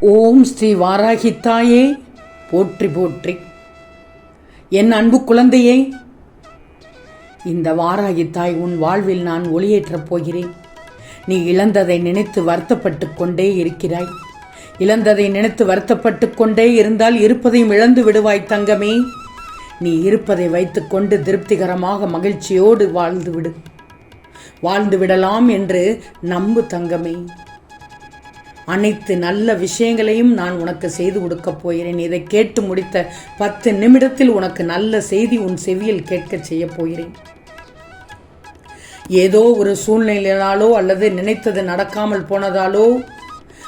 ஓம் ஸ்ரீ வாராகி தாயே போற்றி போற்றி. என் அன்பு குழந்தையே இந்த வாராகி தாய் உன் வாழ்வில் நான் ஒளியேற்றப் போகிறேன். நீ இழந்ததை நினைத்து வருத்தப்பட்டு கொண்டே இருக்கிறாய். இழந்ததை நினைத்து வருத்தப்பட்டு கொண்டே இருந்தால் இருப்பதையும் இழந்து விடுவாய் தங்கமே. நீ இருப்பதை வைத்துக்கொண்டு திருப்திகரமாக மகிழ்ச்சியோடு வாழ்ந்து விடு வாழ்ந்து விடலாம் என்று நம்பு தங்கமே. அனைத்து நல்ல விஷயங்களையும் நான் உனக்கு செய்து கொடுக்கப் போகிறேன். இதை கேட்டு முடித்த பத்து நிமிடத்தில் உனக்கு நல்ல செய்தி உன் செவியில் கேட்கச் செய்யப் போகிறேன். ஏதோ ஒரு சூழ்நிலையினாலோ அல்லது நினைத்தது நடக்காமல் போனதாலோ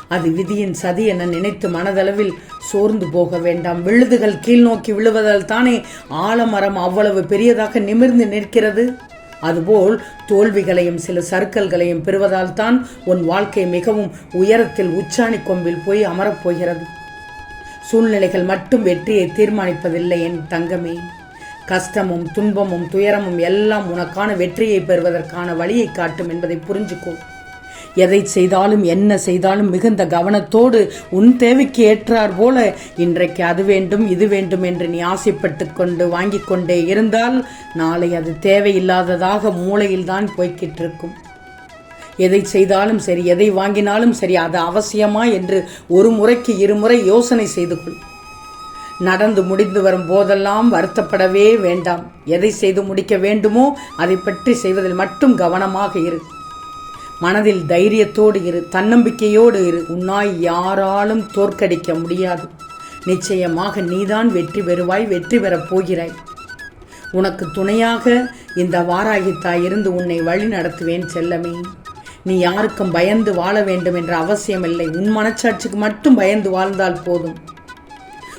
அது விதியின் சதி என நினைத்து மனதளவில் சோர்ந்து போக வேண்டாம். விழுதுகள் கீழ் நோக்கி விழுவதால் தானே ஆலமரம் அவ்வளவு பெரியதாக நிமிர்ந்து நிற்கிறது? அதுபோல் தோல்விகளையும் சில சறுக்கல்களையும் பெறுவதால் தான் உன் வாழ்க்கை மிகவும் உயரத்தில் உச்சாணி கொம்பில் போய் அமரப் போகிறது. சூழ்நிலைகள் மட்டும் வெற்றியை தீர்மானிப்பதில்லை என் தங்கமே. கஷ்டமும் துன்பமும் துயரமும் எல்லாம் உனக்கான வெற்றியை பெறுவதற்கான வழியை காட்டும் என்பதை புரிஞ்சுக்கோ. எதை செய்தாலும் என்ன செய்தாலும் மிகுந்த கவனத்தோடு உன் தேவைக்கு ஏற்றார் போல இன்றைக்கு அது வேண்டும் இது வேண்டும் என்று நீ ஆசைப்பட்டு கொண்டு வாங்கி கொண்டே இருந்தால் நாளை அது தேவையில்லாததாக மூளையில் தான் போய்கிட்டு இருக்கும் எதை செய்தாலும் சரி எதை வாங்கினாலும் சரி அது அவசியமா என்று ஒரு முறைக்கு இருமுறை யோசனை செய்து கொள். நடந்து முடிந்து வரும் போதெல்லாம் வருத்தப்படவே வேண்டாம். எதை செய்து முடிக்க வேண்டுமோ அதை பற்றி செய்வதில் மட்டும் கவனமாக இருக்கும் மனதில் தைரியத்தோடு இரு தன்னம்பிக்கையோடு இரு. உன்னாய் யாராலும் தோற்கடிக்க முடியாது. நிச்சயமாக நீதான் வெற்றி பெறுவாய் வெற்றி பெறப் போகிறாய். உனக்கு துணையாக இந்த வாராகி தாய் இருந்து உன்னை வழி நடத்துவேன் செல்லமே. நீ யாருக்கும் பயந்து வாழ வேண்டும் என்ற அவசியமில்லை. உன் மனச்சாட்சிக்கு மட்டும் பயந்து வாழ்ந்தால் போதும்.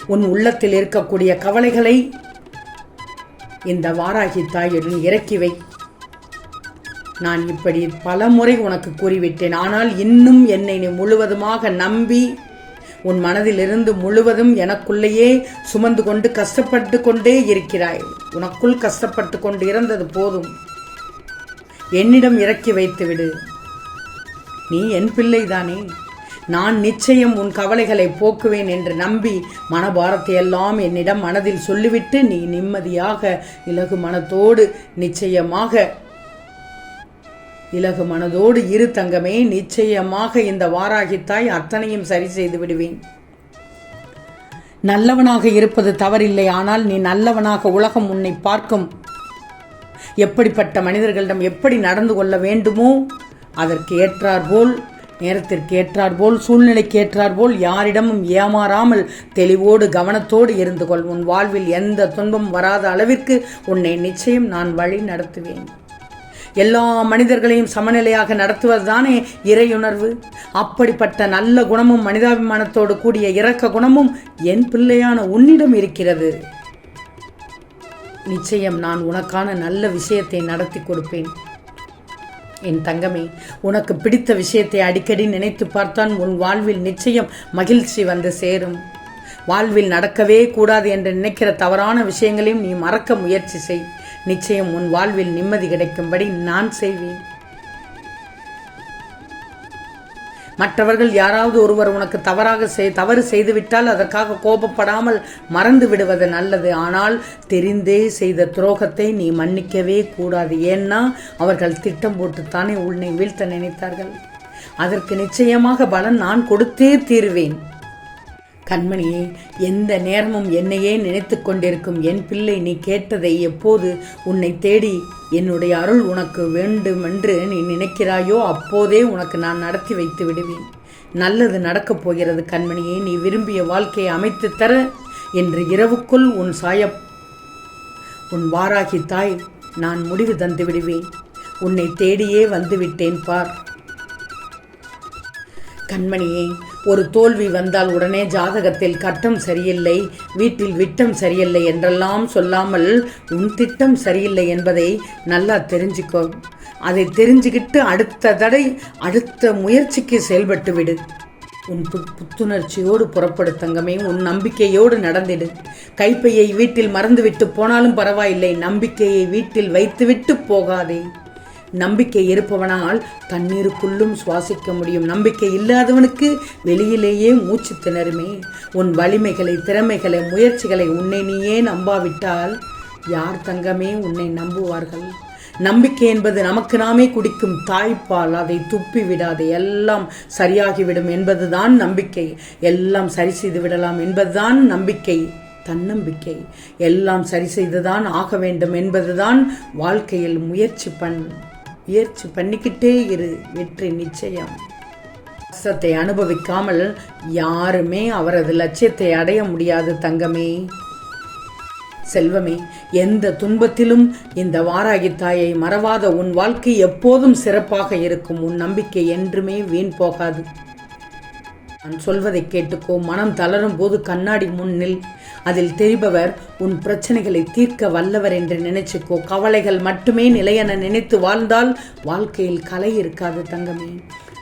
உன் உள்ளத்தில் இருக்கக்கூடிய கவலைகளை இந்த வாராகி தாயுடன் இறக்கி வை. நான் இப்படி பல முறை உனக்கு கூறிவிட்டேன். ஆனால் இன்னும் என்னை நீ முழுவதுமாக நம்பி உன் மனதிலிருந்து முழுவதும் எனக்குள்ளேயே சுமந்து கொண்டு கஷ்டப்பட்டு கொண்டே இருக்கிறாய். உனக்குள் கஷ்டப்பட்டு கொண்டு இருந்தது போதும். என்னிடம் இறக்கி வைத்துவிடு. நீ என் பிள்ளைதானே. நான் நிச்சயம் உன் கவலைகளை போக்குவேன் என்று நம்பி மனபாரத்தை எல்லாம் என்னிடம் மனதில் சொல்லிவிட்டு நீ நிம்மதியாக இலகு மனத்தோடு நிச்சயமாக இலகு மனதோடு இரு தங்கமே நிச்சயமாக இந்த வாராகித்தாய் அத்தனையும் சரி செய்து விடுவேன். நல்லவனாக இருப்பது தவறில்லை ஆனால் நீ நல்லவனாக உலகம் உன்னை பார்க்கும். எப்படிப்பட்ட மனிதர்களிடம் எப்படி நடந்து கொள்ள வேண்டுமோ அதற்கு ஏற்றாற்போல் நேரத்திற்கு ஏற்றாற்போல் சூழ்நிலைக்கு ஏற்றாற்போல் யாரிடமும் ஏமாறாமல் தெளிவோடு கவனத்தோடு இருந்து கொள். உன் வாழ்வில் எந்த துன்பம் வராத அளவிற்கு உன்னை நிச்சயம் நான் வழி நடத்துவேன். எல்லா மனிதர்களையும் சமநிலையாக நடத்துவதுதானே இறையுணர்வு? அப்படிப்பட்ட நல்ல குணமும் மனிதாபிமானத்தோடு கூடிய இரக்க குணமும் என் பிள்ளையான உன்னிடம் இருக்கிறது. நிச்சயம் நான் உனக்கான நல்ல விஷயத்தை நடத்தி கொடுப்பேன். என் தங்கமே உனக்கு பிடித்த விஷயத்தை அடிக்கடி நினைத்து பார்த்தான் உன் வாழ்வில் நிச்சயம் மகிழ்ச்சி வந்து சேரும். வாழ்வில் நடக்கவே கூடாது என்று நினைக்கிற தவறான விஷயங்களையும் நீ மறக்க முயற்சி செய். நிச்சயம் உன் வாழ்வில் நிம்மதி கிடைக்கும்படி நான் செய்வேன். மற்றவர்கள் யாராவது ஒருவர் உனக்கு தவறாக செய் தவறு செய்துவிட்டால் அதற்காக கோபப்படாமல் மறந்து விடுவது நல்லது. ஆனால் தெரிந்தே செய்த துரோகத்தை நீ மன்னிக்கவே கூடாது. ஏன்னா அவர்கள் திட்டம் போட்டுத்தானே உன்னை வீழ்த்த நினைத்தார்கள். அதற்கு நிச்சயமாக பலன் நான் கொடுத்தே தீருவேன். கண்மணியே எந்த நேரமும் என்னையே நினைத்து கொண்டிருக்கும் என் பிள்ளை நீ கேட்டதை எப்போது உன்னை தேடி என்னுடைய அருள் உனக்கு வேண்டுமென்று நீ நினைக்கிறாயோ அப்போதே உனக்கு நான் நடத்தி வைத்து விடுவேன். நல்லது நடக்கப் போகிறது கண்மணியே நீ விரும்பிய வாழ்க்கையை அமைத்து தர என்று இரவுக்குள் உன் சாய உன் வாராகி தாய் நான் முடிவு தந்து விடுவேன். உன்னை தேடியே வந்துவிட்டேன் பார். கண்மணியே ஒரு தோல்வி வந்தால் உடனே ஜாதகத்தில் கட்டம் சரியில்லை வீட்டில் விட்டம் சரியில்லை என்றெல்லாம் சொல்லாமல் உன் திட்டம் சரியில்லை என்பதை நல்லா தெரிஞ்சுக்கோ. அதை தெரிஞ்சுக்கிட்டு அடுத்த தடை அடுத்த முயற்சிக்கு செயல்பட்டு விடு. உன் பு புத்துணர்ச்சியோடு புறப்படு தங்கமே உன் நம்பிக்கையோடு நடந்திடு. கைப்பையை வீட்டில் மறந்துவிட்டு போனாலும் பரவாயில்லை நம்பிக்கையை வீட்டில் வைத்துவிட்டு போகாதே. நம்பிக்கை இருப்பவனால் தண்ணீருக்குள்ளும் சுவாசிக்க முடியும். நம்பிக்கை இல்லாதவனுக்கு வெளியிலேயே மூச்சு திணறுமே. உன் வலிமைகளை திறமைகளை முயற்சிகளை உன்னை நீயே நம்பாவிட்டால் யார் தங்கமே உன்னை நம்புவார்கள்? நம்பிக்கை என்பது நமக்கு நாமே குடிக்கும் தாய்ப்பால். அதை துப்பி விடாது எல்லாம் சரியாகிவிடும் என்பதுதான் நம்பிக்கை. எல்லாம் சரி செய்து விடலாம் என்பதுதான் நம்பிக்கை. தன்னம்பிக்கை. எல்லாம் சரி செய்துதான் ஆக வேண்டும் என்பதுதான் வாழ்க்கையில் முயற்சி பண் முயற்சி பண்ணிக்கிட்டே இரு வெற்றி நிச்சயம். கஷ்டத்தை அனுபவிக்காமல் யாருமே அவரது லட்சியத்தை அடைய முடியாது தங்கமே. செல்வமே எந்த துன்பத்திலும் இந்த வாராகி தாயை மறவாத உன் வாழ்க்கை எப்போதும் சிறப்பாக இருக்கும். உன் நம்பிக்கை என்றுமே வீண் போகாது. நான் சொல்வதை கேட்டுக்கோ. மனம் தளரும் போது கண்ணாடி முன்னில் அதில் தெரிபவர் உன் பிரச்சனைகளை தீர்க்க வல்லவர் என்று நினைச்சுக்கோ. கவலைகள் மட்டுமே நிலையென நினைத்து வாழ்ந்தால் வாழ்க்கையில் கலை இருக்காது தங்கமே.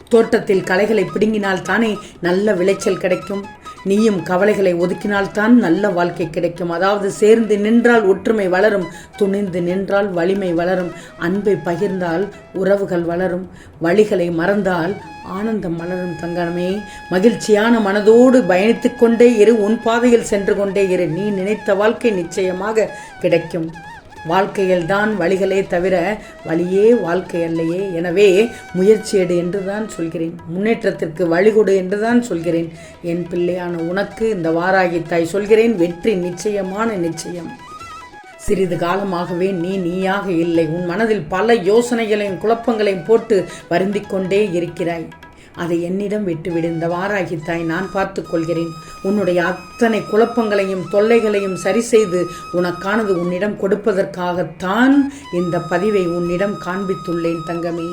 தோட்டத்தில் களைகளை பிடுங்கினால் தானே நல்ல விளைச்சல் கிடைக்கும். நீயும் கவலைகளை ஒதுக்கினால்தான் நல்ல வாழ்க்கை கிடைக்கும். அதாவது சேர்ந்து நின்றால் ஒற்றுமை வளரும். துணிந்து நின்றால் வலிமை வளரும். அன்பை பகிர்ந்தால் உறவுகள் வளரும். வழிகளை மறந்தால் ஆனந்தம் மலரும் தங்கமே மகிழ்ச்சியான மனதோடு பயணித்துக் கொண்டே இரு. உன் பாதையில் சென்று கொண்டே இரு. நீ நினைத்த வாழ்க்கை நிச்சயமாக கிடைக்கும். வாழ்க்கையில் தான் வழிகளே தவிர வழியே வாழ்க்கை அல்லையே எனவே முயற்சியடு என்று தான் சொல்கிறேன். முன்னேற்றத்திற்கு வழிகொடு என்று தான் சொல்கிறேன். என் பிள்ளையான உனக்கு இந்த வாராகி தாய் சொல்கிறேன். வெற்றி நிச்சயமான நிச்சயம். சிறிது காலமாகவே நீ நீயாக இல்லை. உன் மனதில் பல யோசனைகளையும் குழப்பங்களையும் போட்டு வருந்திக் கொண்டே இருக்கிறாய். அதை என்னிடம் விட்டுவிடு இந்த வாராகி தாய் நான் பார்த்து கொள்கிறேன். உன்னுடைய அத்தனை குழப்பங்களையும் தொல்லைகளையும் சரி செய்து உனக்கானது உன்னிடம் கொடுப்பதற்காகத்தான் இந்த பதிவை உன்னிடம் காண்பித்துள்ளேன் தங்கமே.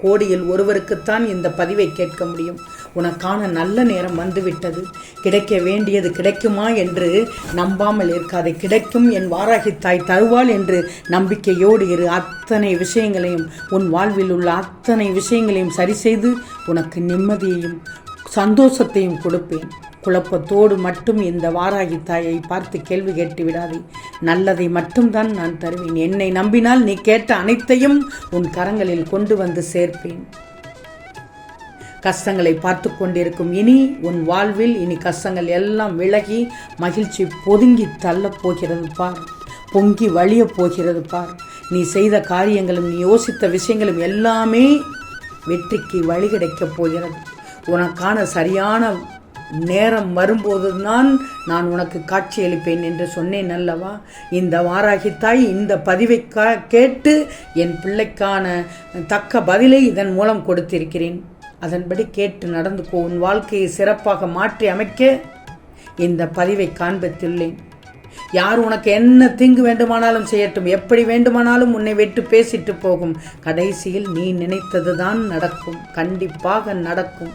கோடியில் ஒருவருக்குத்தான் இந்த பதிவை கேட்க முடியும். உனக்கான நல்ல நேரம் வந்துவிட்டது. கிடைக்க வேண்டியது கிடைக்குமா என்று நம்பாமல் இருக்காது. கிடைக்கும் என் வாராகி தாய் தருவாள் என்று நம்பிக்கையோடு இரு. அத்தனை விஷயங்களையும் உன் வாழ்வில் உள்ள அத்தனை விஷயங்களையும் சரி செய்து உனக்கு நிம்மதியையும் சந்தோஷத்தையும் கொடுப்பேன். குழப்பத்தோடு மட்டும் இந்த வாராகி தாயை பார்த்து கேள்வி கேட்டு விடாதே. நல்லதை மட்டும்தான் நான் தருவேன். என்னை நம்பினால் நீ கேட்ட அனைத்தையும் உன் கரங்களில் கொண்டு வந்து சேர்ப்பேன். கஷ்டங்களை பார்த்து கொண்டிருக்கும். இனி உன் வாழ்வில் இனி கஷ்டங்கள் எல்லாம் விலகி மகிழ்ச்சி பொதுங்கி தள்ளப் போகிறது பார். பொங்கி வழியப் போகிறது பார். நீ செய்த காரியங்களும் நீ யோசித்த விஷயங்களும் எல்லாமே வெற்றிக்கு வழி கிடைக்கப் போகிறது. உனக்கான சரியான நேரம் வரும்போது தான் நான் உனக்கு காட்சியளிப்பேன் என்று சொன்னேன் அல்லவா? இந்த வாராகித்தாய் இந்த பதிவை கேட்டு என் பிள்ளைக்கான தக்க பதிலை இதன் மூலம் கொடுத்திருக்கிறேன். அதன்படி கேட்டு நடந்து உன் வாழ்க்கையை சிறப்பாக மாற்றி அமைக்க இந்த பதிவை காண்பித்துள்ளேன். யார் உனக்கு என்ன தீங்கு வேண்டுமானாலும் செய்யட்டும் எப்படி வேண்டுமானாலும் உன்னை விட்டு பேசிட்டு போகும். கடைசியில் நீ நினைத்ததுதான் நடக்கும் கண்டிப்பாக நடக்கும்.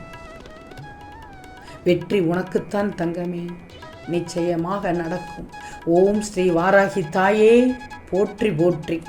வெற்றி உனக்குத்தான் தங்கமே நிச்சயமாக நடக்கும். ஓம் ஸ்ரீ வாராகி தாயே போற்றி போற்றி.